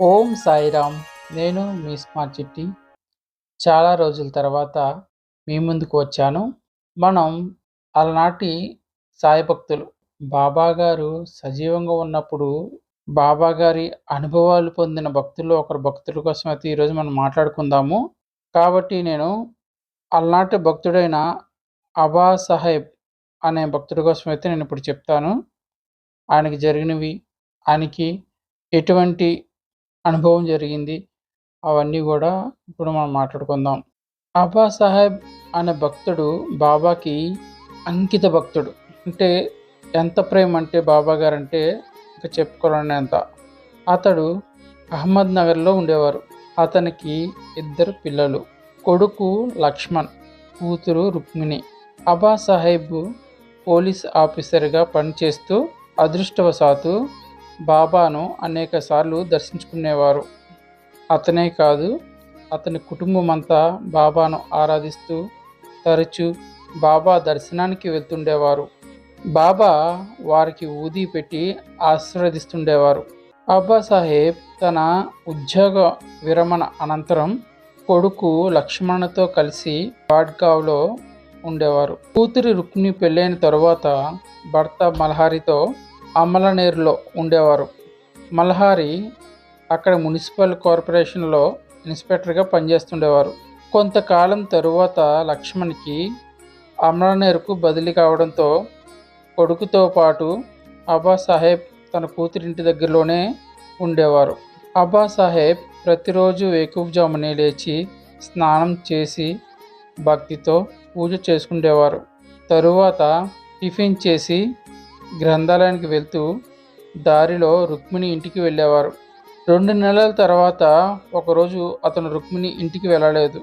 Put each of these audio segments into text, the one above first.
ఓం సాయిరామ్. నేను మీ స్మార్ట్ చిట్టి. చాలా రోజుల తర్వాత మీ ముందుకు వచ్చాను. మనం అలనాటి సాయి భక్తులు. బాబా గారు సజీవంగా ఉన్నప్పుడు బాబా గారి అనుభవాలు పొందిన భక్తులు ఒకరు భక్తుల కోసం అయితే ఈరోజు మనం మాట్లాడుకుందాము. కాబట్టి నేను అలనాటి భక్తుడైన అబా సాహెబ్ అనే భక్తుడి కోసం అయితే నేను ఇప్పుడు చెప్తాను. ఆయనకి జరిగినవి ఆయనకి ఎటువంటి అనుభవం జరిగింది. అవన్నీ కూడా ఇప్పుడు మనం మాట్లాడుకుందాం. అబా సాహెబ్ అనే భక్తుడు బాబాకి అంకిత భక్తుడు. అంటే ఎంత ప్రేమ అంటే బాబా గారు అంటే ఇంకా చెప్పుకోవాలని అంత అతడు అహ్మద్ నగర్లో ఉండేవారు. అతనికి ఇద్దరు పిల్లలు. కొడుకు లక్ష్మణ్ కూతురు రుక్మిణి. అబా సాహెబ్ పోలీస్ ఆఫీసర్గా పనిచేస్తూ అదృష్టవశాత్తు బాబాను అనేక సార్లు దర్శించుకునేవారు. అతనే కాదు అతని కుటుంబం అంతా బాబాను ఆరాధిస్తూ తరచూ బాబా దర్శనానికి వెళ్తుండేవారు. బాబా వారికి ఊది పెట్టి ఆశీర్వదిస్తుండేవారు. బాబాసాహెబ్ తన ఉద్యోగ విరమణ అనంతరం కొడుకు లక్ష్మణతో కలిసి వాడ్గావ్లో ఉండేవారు. కూతురి రుక్మిణి పెళ్ళైన తరువాత భర్త మల్హారితో అమలనేరులో ఉండేవారు. మల్హారి అక్కడ మున్సిపల్ కార్పొరేషన్లో ఇన్స్పెక్టర్గా పనిచేస్తుండేవారు. కొంతకాలం తరువాత లక్ష్మణ్కి అమలనేరుకు బదిలీ కావడంతో కొడుకుతో పాటు అబ్బా సాహెబ్ తన కూతురింటి దగ్గరలోనే ఉండేవారు. అబ్బా సాహెబ్ ప్రతిరోజు వేకువజామునే లేచి స్నానం చేసి భక్తితో పూజ చేసుకునేవారు తరువాత టిఫిన్ చేసి గ్రంథాలయానికి వెళ్తూ దారిలో రుక్మిణి ఇంటికి వెళ్ళేవారు. రెండు నెలల తర్వాత ఒకరోజు అతను రుక్మిణి ఇంటికి వెళ్ళలేదు.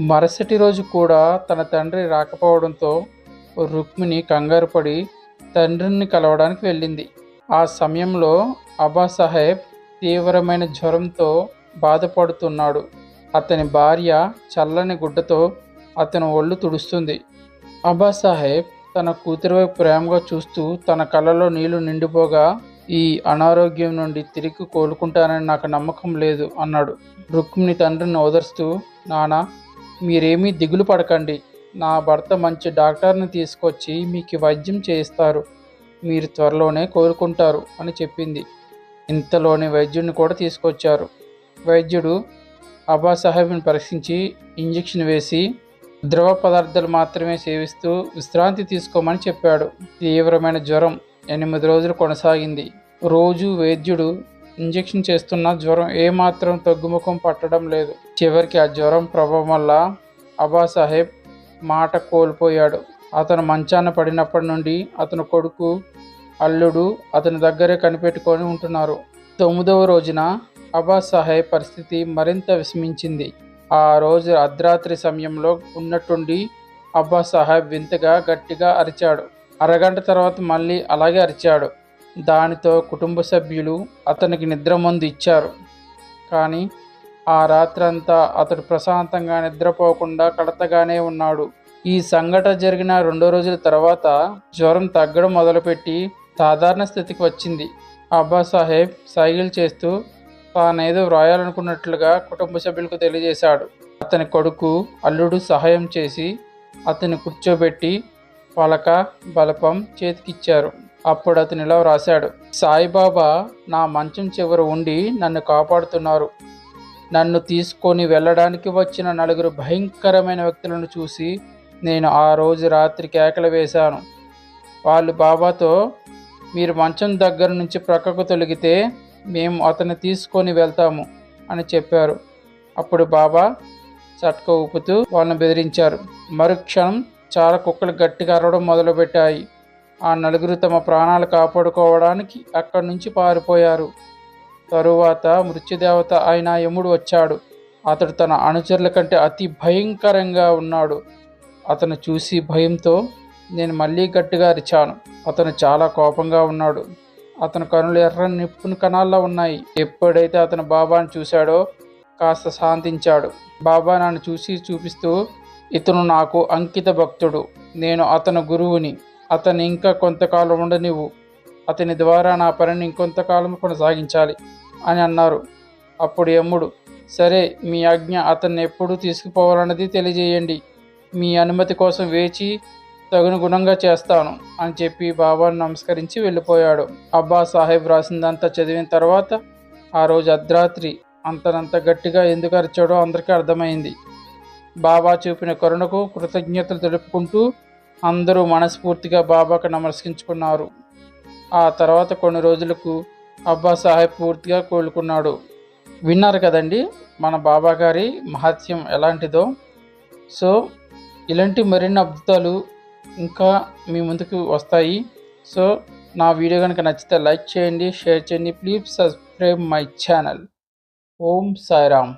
మరుసటి రోజు కూడా తన తండ్రి రాకపోవడంతో రుక్మిణి కంగారు పడి తండ్రిని కలవడానికి వెళ్ళింది. ఆ సమయంలో అబ్బా సాహెబ్ తీవ్రమైన జ్వరంతో బాధపడుతున్నాడు. అతని భార్య చల్లని గుడ్డతో అతని ఒళ్ళు తుడుస్తుంది. అబ్బా సాహెబ్ తన కూతురు వైపు ప్రేమగా చూస్తూ తన కళ్ళలో నీళ్ళు నిండిపోగా ఈ అనారోగ్యం నుండి తిరిగి కోలుకుంటానని నాకు నమ్మకం లేదు అన్నాడు. రుక్మిణి తండ్రిని ఓదర్స్తూ నానా మీరేమీ దిగులు పడకండి. నా భర్త మంచి డాక్టర్ని తీసుకొచ్చి మీకు వైద్యం చేయిస్తారు. మీరు త్వరలోనే కోలుకుంటారు అని చెప్పింది. ఇంతలోని వైద్యుడిని కూడా తీసుకొచ్చారు. వైద్యుడు అబా సాహెబ్ని పరీక్షించి ఇంజెక్షన్ వేసి ద్రవ పదార్థాలు మాత్రమే సేవిస్తూ విశ్రాంతి తీసుకోమని చెప్పాడు. తీవ్రమైన జ్వరం ఎనిమిది రోజులు కొనసాగింది. రోజు వైద్యుడు ఇంజెక్షన్ చేస్తున్న జ్వరం ఏమాత్రం తగ్గుముఖం పట్టడం లేదు. చివరికి ఆ జ్వరం ప్రభావం వల్ల అబా సాహెబ్ మాట కోల్పోయాడు. అతను మంచాన పడినప్పటి నుండి అతని కొడుకు అల్లుడు అతని దగ్గరే కనిపెట్టుకొని ఉంటున్నారు. తొమ్మిదవ రోజున అబాసాహెబ్ పరిస్థితి మరింత విస్మించింది. ఆ రోజు అర్ధరాత్రి సమయంలో ఉన్నట్టుండి అబ్బా సాహెబ్ వింతగా గట్టిగా అరిచాడు. అరగంట తర్వాత మళ్ళీ అలాగే అరిచాడు. దానితో కుటుంబ సభ్యులు అతనికి నిద్ర మందు ఇచ్చారు. కానీ ఆ రాత్రంతా అతడు ప్రశాంతంగా నిద్రపోకుండా కడతగానే ఉన్నాడు. ఈ సంఘటన జరిగిన రెండో రోజుల తర్వాత జ్వరం తగ్గడం మొదలుపెట్టి సాధారణ స్థితికి వచ్చింది. అబ్బా సాహెబ్ సైకిల్ చేస్తూ తానేదో వ్రాయాలనుకున్నట్లుగా కుటుంబ సభ్యులకు తెలియజేశాడు. అతని కొడుకు అల్లుడు సహాయం చేసి అతన్ని కూర్చోబెట్టి పలక బలపం చేతికిచ్చారు. అప్పుడు అతను ఇలా వ్రాశాడు సాయిబాబా నా మంచం చివర ఉండి నన్ను కాపాడుతున్నారు. నన్ను తీసుకొని వెళ్ళడానికి వచ్చిన నలుగురు భయంకరమైన వ్యక్తులను చూసి నేను ఆ రోజు రాత్రి కేకలు వేశాను. వాళ్ళు బాబాతో మీరు మంచం దగ్గర నుంచి ప్రక్కకు తొలగితే మేము అతన్ని తీసుకొని వెళ్తాము అని చెప్పారు. అప్పుడు బాబా చట్క ఊపుతూ వాళ్ళని బెదిరించారు. మరుక్షణం చాలా కుక్కలు గట్టిగా అరవడం మొదలుపెట్టాయి. ఆ నలుగురు తమ ప్రాణాలు కాపాడుకోవడానికి అక్కడి నుంచి పారిపోయారు. తరువాత మృత్యుదేవత ఆయన యముడు వచ్చాడు. అతడు తన అనుచరుల కంటే అతి భయంకరంగా ఉన్నాడు. అతను చూసి భయంతో నేను మళ్ళీ గట్టిగా అరిచాను. అతను చాలా కోపంగా ఉన్నాడు. అతని కనులు ఎర్రని నిప్పుని కణాల్లో ఉన్నాయి. ఎప్పుడైతే అతను బాబాను చూశాడో కాస్త శాంతించాడు. బాబా నన్ను చూసి చూపిస్తూ ఇతను నాకు అంకిత భక్తుడు. నేను అతని గురువుని. అతను ఇంకా కొంతకాలం ఉండనివ్వు. అతని ద్వారా నా పనిని ఇంకొంతకాలం కొనసాగించాలి అని అన్నారు. అప్పుడు యమ్ముడు సరే మీ ఆజ్ఞ అతన్ని ఎప్పుడు తీసుకుపోవాలన్నది తెలియజేయండి. మీ అనుమతి కోసం వేచి తగును గుణంగా చేస్తాను అని చెప్పి బాబాను నమస్కరించి వెళ్ళిపోయాడు. అబ్బా సాహెబ్ రాసిందంతా చదివిన తర్వాత ఆ రోజు అర్ధరాత్రి అంతనంత గట్టిగా ఎందుకు అరిచాడో అందరికీ అర్థమైంది. బాబా చూపిన కరుణకు కృతజ్ఞతలు తెలుపుకుంటూ అందరూ మనస్ఫూర్తిగా బాబాకు నమస్కరించుకున్నారు. ఆ తర్వాత కొన్ని రోజులకు అబ్బా సాహెబ్ పూర్తిగా కోలుకున్నాడు. విన్నారు కదండి మన బాబా గారి మహత్యం ఎలాంటిదో. సో ఇలాంటి మరిన్ని అద్భుతాలు ఇంకా మీ ముందుకు వస్తాయి. సో నా వీడియో కనుక నచ్చితే లైక్ చేయండి షేర్ చేయండి. Please subscribe my channel. Om Sairam.